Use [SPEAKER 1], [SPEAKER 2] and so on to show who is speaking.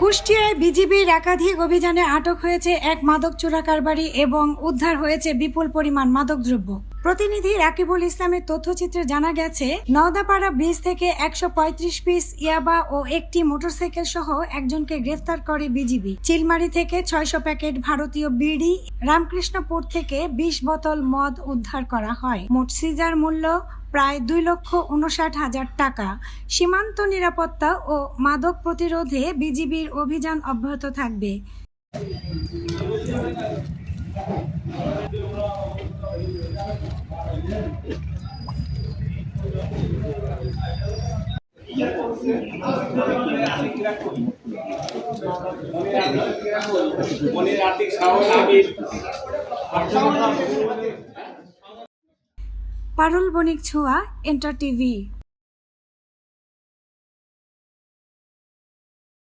[SPEAKER 1] কুষ্টিয়ায় বিজিবির একাধিক অভিযানে আটক হয়েছে এক মাদক চোরা কারবারি এবং উদ্ধার হয়েছে বিপুল পরিমাণ মাদকদ্রব্য। প্রতিনিধি রাকিবুল ইসলামের তথ্যচিত্রে জানা গেছে, নওদাপাড়া ব্রিজ থেকে একশো পঁয়ত্রিশ পিস ইয়াবা ও একটি মোটরসাইকেল সহ একজনকে গ্রেফতার করে বিজিবি। চিলমারি থেকে ছয়শো প্যাকেট ভারতীয় বিড়ি, রামকৃষ্ণপুর থেকে বিশ বোতল মদ উদ্ধার করা হয়। মোট সিজার মূল্য প্রায় দুই লক্ষ উনষাট হাজার টাকা। সীমান্ত নিরাপত্তা ও মাদক প্রতিরোধে বিজিবির অভিযান অব্যাহত থাকবে। পারুল বণিক ছোঁয়া এন্টার টিভি